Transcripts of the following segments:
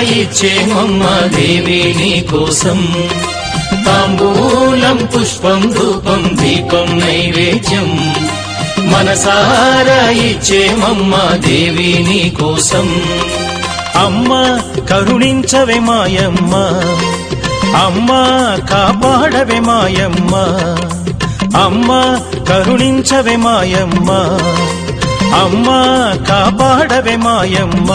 ఇచ్చేమమ్మ దేవి నీ కోసం. తాంబూలం పుష్పం ధూపం దీపం నైవేద్యం. మనసారా ఇచ్చేమమ్మ దేవి నీ కోసం. అమ్మ కరుణించవే మాయమ్మ. అమ్మ కాపాడవే మాయమ్మ. అమ్మ కరుణించవే మాయమ్మ. అమ్మ కాపాడవే మాయమ్మ.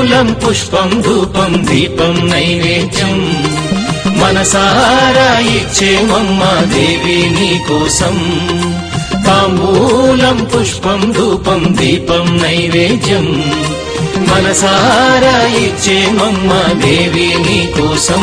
మూలం పుష్పం ధూపం దీపం నైవేద్యం. మనసారా ఇచ్చేమమ్మ దేవి నీ కోసం. తాంబూలం పుష్పం ధూపం దీపం నైవేద్యం. మనసారా ఇచ్చేమమ్మ దేవి నీ కోసం.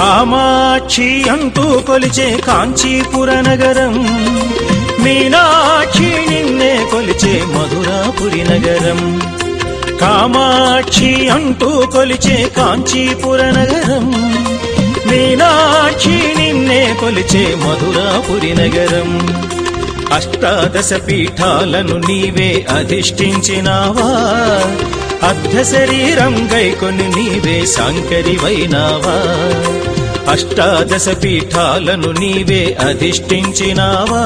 కామాక్షి అంటూ కొలిచే కాంచీపుర నగరం. మీనాక్షి నిన్నే కొలిచే మధురాపురి నగరం. కామాక్షి అంటూ కొలిచే కాంచీపుర నగరం. మీనాక్షి నిన్నే కొలిచే మధురాపురి నగరం. అష్టాదశ పీఠాలను నీవే అధిష్ఠించినావా? అర్ధ శరీరం గైకొని నీవే సాంకరివైనావా? అష్టాదశ పీఠాలను నీవే అధిష్ఠించినావా?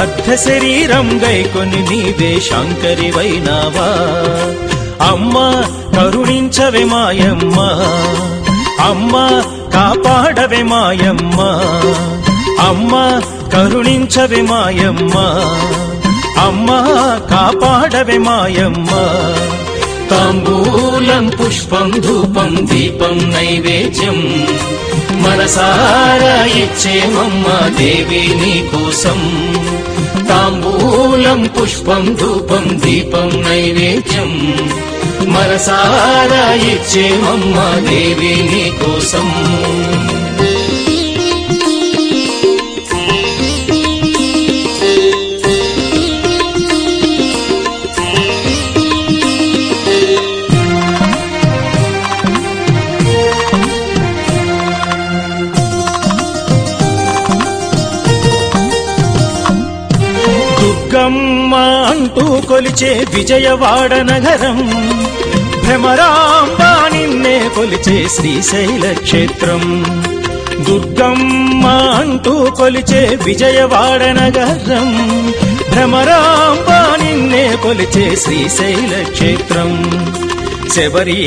అర్ధ శరీరం గైకొని నీవే శంకరివైనావా? అమ్మా కరుణించవే మాయమ్మ. అమ్మ కాపాడవే మాయమ్మ. అమ్మా కరుణించవే మాయమ్మ. అమ్మ కాపాడవే మాయమ్మ. తాంబూలం పుష్పం ధూపం దీపం నైవేద్యం. మనసారా ఇచ్చేమమ్మ దేవి నీ కోసం. తాంబూలం పుష్పం ధూపం దీపం నైవేద్యం. మనసారా ఇచ్చేమమ్మ దేవి నీ కోసం. దుర్గమ్మ అంటూ కొలిచే విజయవాడ నగరం. భ్రమరాంబ నిన్నే కొలిచే శ్రీశైల క్షేత్రం. దుర్గమ్మ అంటూ కొలిచే విజయవాడ నగరం. భ్రమరాంబ నిన్నే కొలిచే శ్రీశైల క్షేత్రం. శబరి